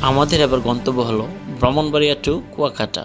আমাদের এবার গন্তব্য হলো ব্রাহ্মণবাড়িয়া টু কুয়াকাটা।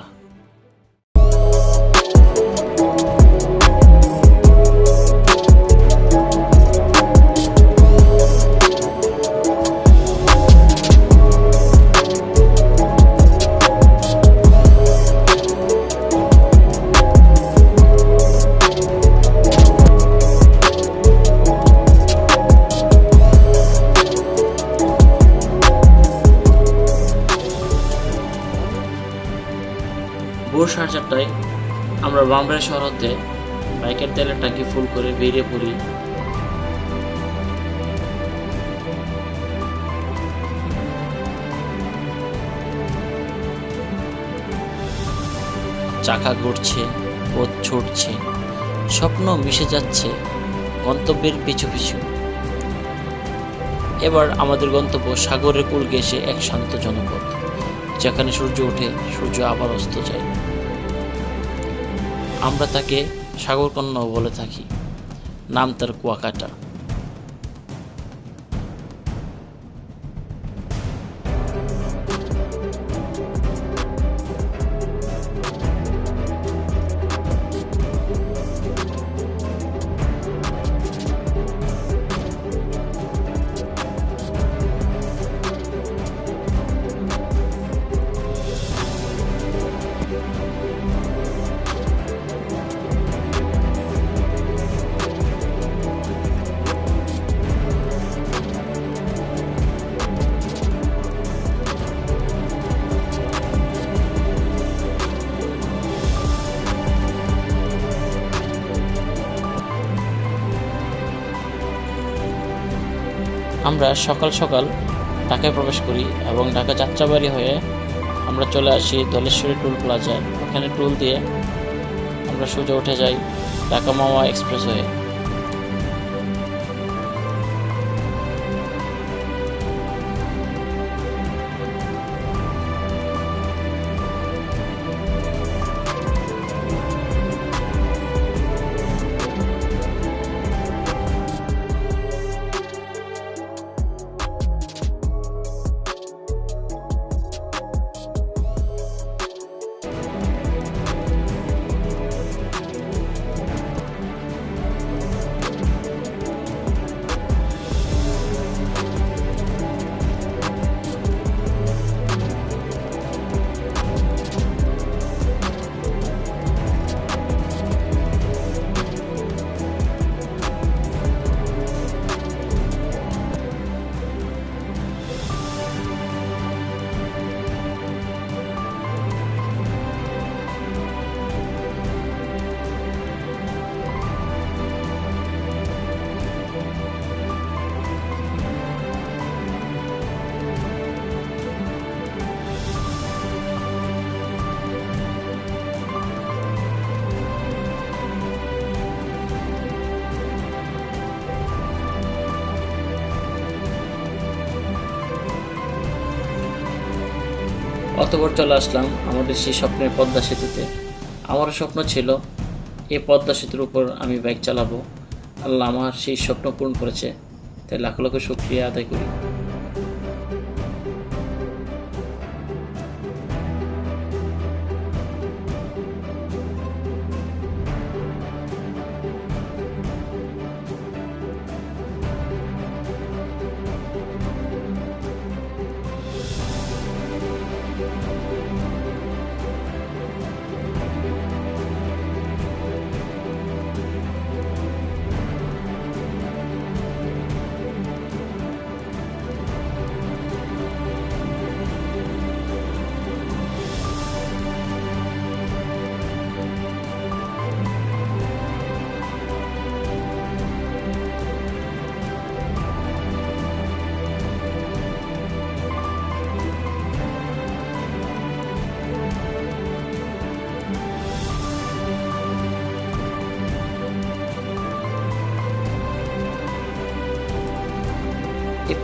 সাড়ে চারটায় আমরা ব্রাহ্মণবাড়িয়া শহর হতে বাইকের তেলের ট্যাঙ্কি ফুল করে বেরিয়ে পড়ি। চাকা ঘুরছে, পথ ছুটছে, স্বপ্ন মিশে যাচ্ছে গন্তব্যের পিছু পিছু। এবার আমাদের গন্তব্য সাগরের কুল ঘেঁষে এক শান্ত জনপদ, যেখানে সূর্য ওঠে, সূর্য আবার অস্ত যায়। আমরা তাকে সাগরকন্যাও বলে থাকি নাম তার কুয়াকাটা। আমরা সকাল সকাল ঢাকায় প্রবেশ করি এবং ঢাকা যাত্রাবাড়ি হয়ে আমরা চলে আসি দলেশ্বরী টুল প্লাজায়। ওখানে টুল দিয়ে আমরা সোজা উঠে যাই ঢাকা মাওয়া এক্সপ্রেস হয়ে অতপর চলে আসলাম আমাদের সেই স্বপ্নের পদ্মা সেতুতে। আমারও স্বপ্ন ছিল, এ পদ্মা সেতুর উপর আমি বাইক চালাবো। আল্লাহ আমার সেই স্বপ্ন পূরণ করেছে। তাই লাখ লাখ শুক্রিয়া আদায় করি।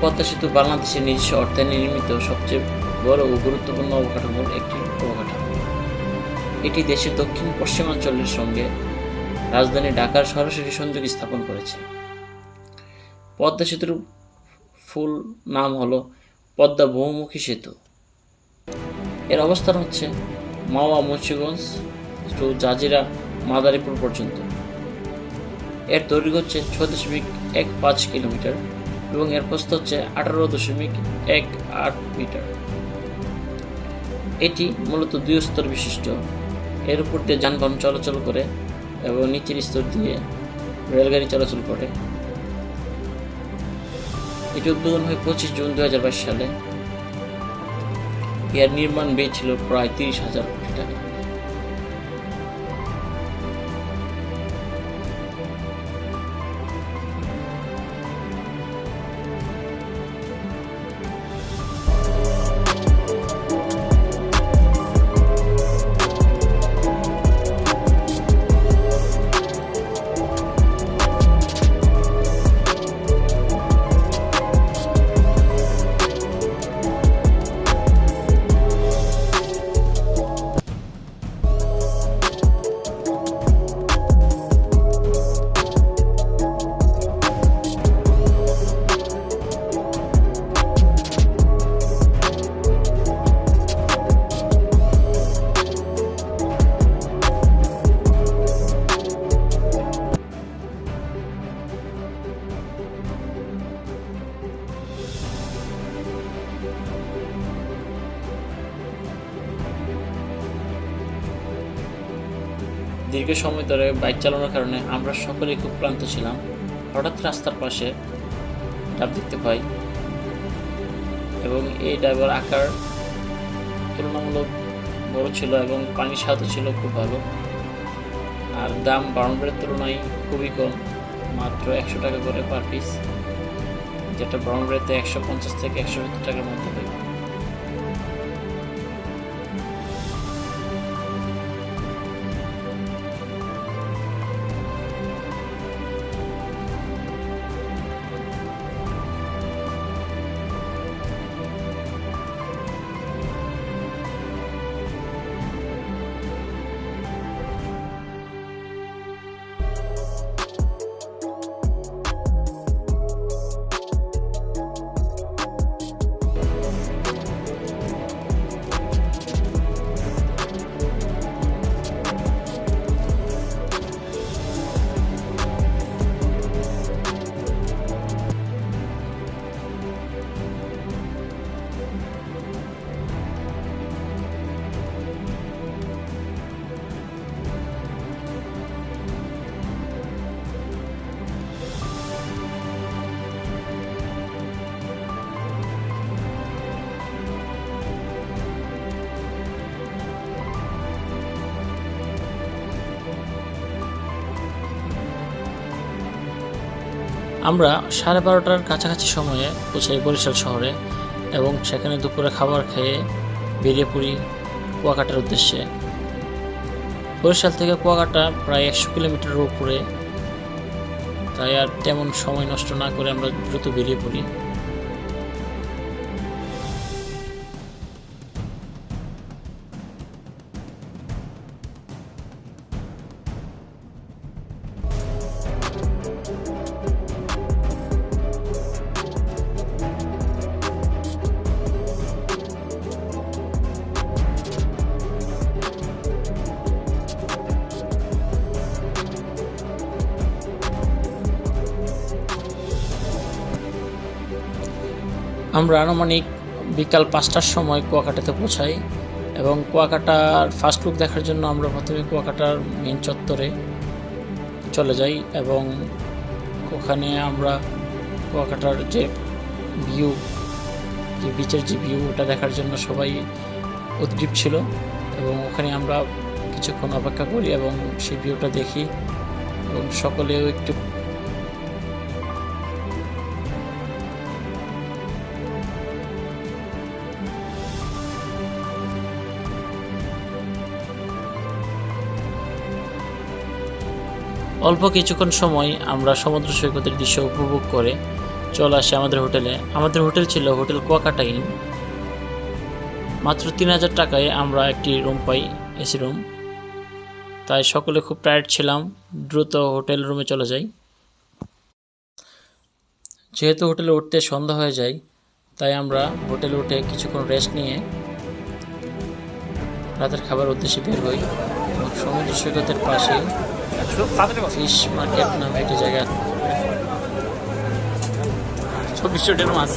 পদ্মা সেতু বাংলাদেশের নিজস্ব অর্থায়নে নির্মিত সবচেয়ে বড় ও গুরুত্বপূর্ণ অবকাঠামোর একটি অবকাঠামো। এটি দেশের দক্ষিণ পশ্চিমাঞ্চলের সঙ্গে রাজধানী ঢাকার সরাসরি সংযোগ স্থাপন করেছে। পদ্মা সেতুর ফুল নাম হলো পদ্মা বহুমুখী সেতু। এর অবস্থান হচ্ছে মাওয়া মুন্সিগঞ্জ টু জাজিরা মাদারীপুর পর্যন্ত। এর দৈর্ঘ্য হচ্ছে ছয় দশমিক এক পাঁচ কিলোমিটার। এবং এর প্রস্থ হচ্ছে আঠারো দশমিক এক আট মিটার। এটি মূলত দুই স্তর বিশিষ্ট। এর উপর দিয়ে যানবাহন চলাচল করে এবং নিচের স্তর দিয়ে রেলগাড়ি চলাচল করে। এটি উদ্বোধন হয় পঁচিশ জুন দু হাজার বাইশ সালে। এর নির্মাণ ব্যয় ছিল প্রায় তিরিশ হাজার। ধরে বাইক চালানোর কারণে আমরা সকলেই খুব ক্লান্ত ছিলাম। হঠাৎ রাস্তার পাশে ডাব দেখতে পাই এবং এই ডাবের আকার তুলনামূলক বড় ছিল এবং পানির স্বাদও ছিল খুব ভালো। আর দাম বাউন্ডারের তুলনায় খুবই কম, মাত্র একশো টাকা করে পার পিস যেটা বাউন্ডারিতে একশো পঞ্চাশ থেকে একশো সত্তর টাকার মধ্যে আমরা সাড়ে বারোটার কাছাকাছি সময়ে পৌঁছাই বরিশাল শহরে এবং সেখানে দুপুরে খাবার খেয়ে বেরিয়ে পড়ি কুয়াকাটার উদ্দেশ্যে। বরিশাল থেকে কুয়াকাটা প্রায় একশো কিলোমিটারের উপরে, তাই আর তেমন সময় নষ্ট না করে আমরা দ্রুত বেরিয়ে পড়ি। আমরা আনুমানিক বিকাল পাঁচটার সময় কুয়াকাটাতে পৌঁছাই এবং কুয়াকাটার ফার্স্ট লুক দেখার জন্য আমরা প্রথমে কুয়াকাটার মেন চত্বরে চলে যাই এবং ওখানে আমরা কুয়াকাটার যে ভিউ যে বিচের যে ভিউ ওটা দেখার জন্য সবাই উদ্গ্রীব ছিল এবং ওখানে আমরা কিছুক্ষণ অপেক্ষা করি এবং সেই ভিউটা দেখি এবং সকলেও একটু অল্প কিছুক্ষণ সময় আমরা সমুদ্র সৈকতের দৃশ্য উপভোগ করে চলে আসি আমাদের হোটেলে। আমাদের হোটেল ছিল হোটেল কুয়াকাটা ইন মাত্র তিন হাজার টাকায় আমরা একটি রুম পাই, এসি রুম তাই সকলে খুব টায়ার্ড ছিলাম, দ্রুত হোটেল রুমে চলে যাই। যেহেতু হোটেলে উঠতে সন্ধ্যা হয়ে যায়, তাই আমরা হোটেলে উঠে কিছুক্ষণ রেস্ট নিয়ে রাতের খাবার উদ্দেশ্যে বের হই এবং সমুদ্র সৈকতের পাশে ফিশ মার্কেট নামে একটি জায়গা চব্বিশশো ডের মাছ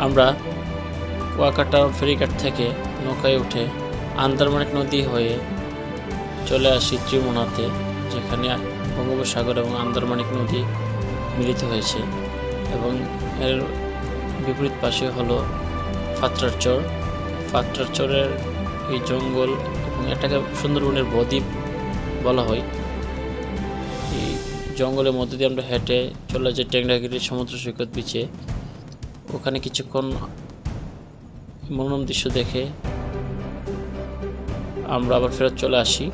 আমরা কুয়াকাটা ফেরিঘাট থেকে নৌকায় উঠে আন্দারমানিক নদী হয়ে চলে আসি ত্রিমোনাতে যেখানে বঙ্গোপসাগর এবং আন্দারমানিক নদী মিলিত হয়েছে এবং এর বিপরীত পাশে হলো ফাত্রার চর। ফাত্রার চরের এই জঙ্গল এবং এটাকে সুন্দরবনের বদ্বীপ বলা হয়। এই জঙ্গলের মধ্যে দিয়ে আমরা হেঁটে চলে যাই টেংরাগিরির সমুদ্র সৈকত বিচে ওখানে কিছুক্ষণ মনোরম দৃশ্য দেখে আমরা আবার ফেরত চলে আসি।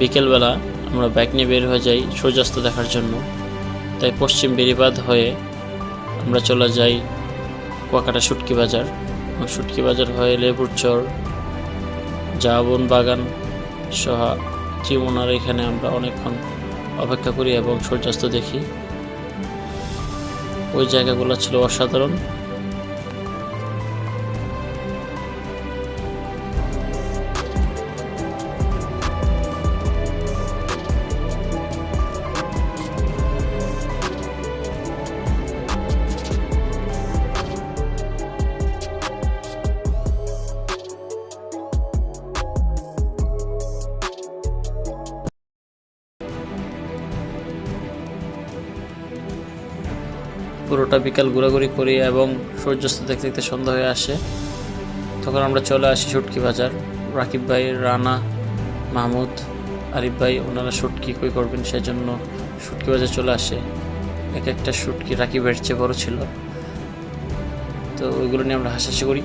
বিকেলবেলা আমরা বাইক নিয়ে বের হয়ে যাই সূর্যাস্ত দেখার জন্য। তাই পশ্চিম বেরিবাদ হয়ে আমরা চলে যাই কুয়াকাটা শুটকি বাজার। শুটকি বাজার হয়ে লেবুর চর জাবন বাগান সহ ত্রিমোনার এখানে আমরা অনেকক্ষণ অপেক্ষা করি এবং সূর্যাস্ত দেখি। ওই জায়গাগুলো ছিল অসাধারণ। পুরোটা বিকাল ঘোরাঘুরি করি এবং সূর্যাস্ত দেখতে দেখতে সন্ধ্যা হয়ে আসে। তখন আমরা চলে আসি শুটকি বাজার। রাকিব ভাই, রানা, মাহমুদ, আরিফ ভাই, ওনারা শুটকি কই করবেন সেজন্য শুটকি বাজার চলে আসে। এক একটা শুটকি রাকিবের চেয়ে বড় ছিল। তো ওইগুলো নিয়ে আমরা হাসাহাসি করি।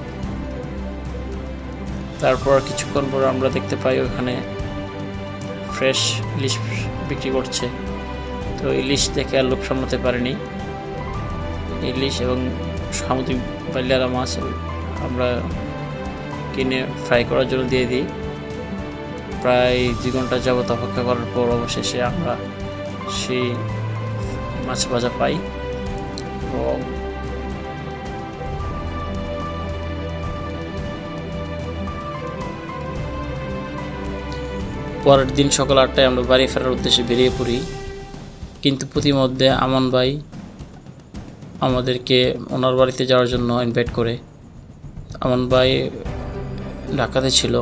তারপর কিছুক্ষণ পর আমরা দেখতে পাই ওখানে ফ্রেশ ইলিশ বিক্রি করছে। তো ইলিশ দেখে আর লোক সামলাতে পারেনি। ইলিশ এবং সামুদ্রিক বালিয়ারা মাছ আমরা কিনে ফ্রাই করার জন্য দিয়ে দিই। প্রায় দুই ঘণ্টা যাবত অপেক্ষা করার পর অবশেষে আমরা সেই মাছ ভাজা পাই এবং পরের দিন সকাল আটটায় আমরা বাড়ি ফেরার উদ্দেশ্যে বেরিয়ে পড়ি। কিন্তু প্রতিমধ্যে আমান ভাই আমাদেরকে ওনার বাড়িতে যাওয়ার জন্য ইনভাইট করে। আমান ভাই ঢাকাতে ছিল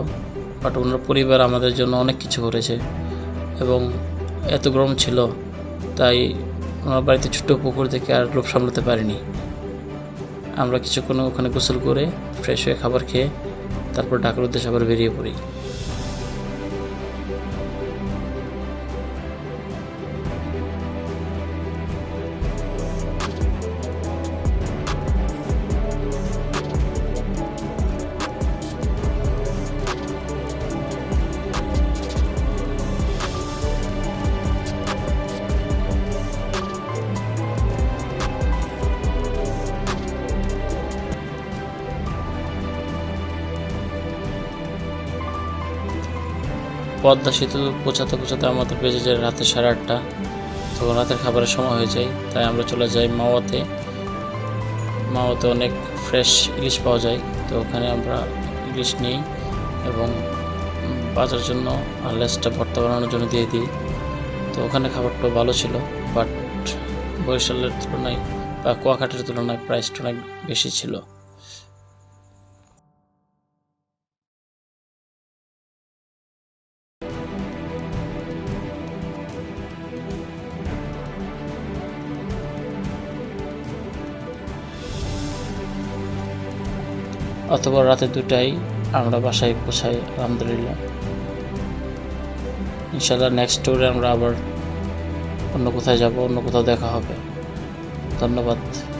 বাট ওনার পরিবার আমাদের জন্য অনেক কিছু করেছে এবং এত গরম ছিল, তাই ওনার বাড়িতে ছোট্ট পুকুর থেকে আর লোভ সামলাতে পারিনি। আমরা কিছুক্ষণ ওখানে গোসল করে ফ্রেশ হয়ে খাবার খেয়ে তারপর ঢাকার উদ্দেশ্যে আবার বেরিয়ে পড়ি। পদ্মা সেতু পৌঁছাতে পৌঁছাতে আমাদের বেজে যায় রাতে সাড়ে আটটা তো রাতের খাবারের সময় হয়ে যায়। তাই আমরা চলে যাই মাওয়াতে। মাওয়াতে অনেক ফ্রেশ ইলিশ পাওয়া যায়, তো ওখানে আমরা ইলিশ নিই এবং বাজার জন্য আর লেসটা ভর্তা বানানোর জন্য দিয়ে দিই। তো ওখানে খাবারটা ভালো ছিল বাট বরিশালের তুলনায় বা কুয়াকাটার তুলনায় প্রাইসটা অনেক বেশি ছিল। অথবা রাতে দুটাই আমরা বাসায় পৌঁছাই, আলহামদুলিল্লাহ। ইনশাল্লাহ নেক্সট ট্যুরে আমরা আবার অন্য কোথায় যাব, অন্য কোথাও দেখা হবে। ধন্যবাদ।